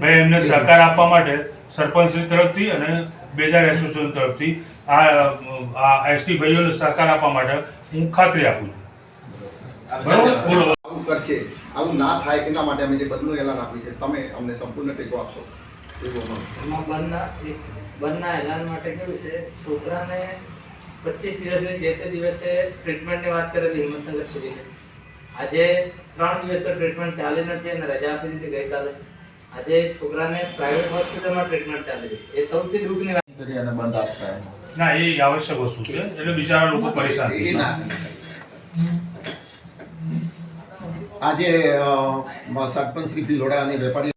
ભાઈ એમને સહકાર આપવા માટે સરપંચ તરફથી અને બેજાર એસોસિએશન તરફથી આ આ એસટી ભાઈઓને સહકાર આપવા માટે હું ખાતરી આપું છું. બરોબર? આવું કરશે. આવું ના થાય એના માટે અમે જે બદલું એલાન આપ્યું છે તમે અમને સંપૂર્ણ ટેકો આપશો. એમાં બંધના બંધના એલાન માટે કેવું છે છોકરાને પચીસ દિવસની જે તે દિવસે ટ્રીટમેન્ટની વાત કરેલી હિંમતનગર સિવિલે આજે ત્રણ દિવસ તો ટ્રીટમેન્ટ ચાલી નથી અને રજા આપી દીધી ગઈકાલે. આજે છોકરાને પ્રાઇવેટ હોસ્પિટલમાં ટ્રીટમેન્ટ ચાલી રહી છે. એ સૌથી દુઃખની વાત. કરી અને બંધ આપતા. ના એ આવશ્યક વસ્તુ છે. એટલે બીજા લોકો પરેશાન એ ના. આજે સરપંચ શ્રી ભિલોડા અને વેપારી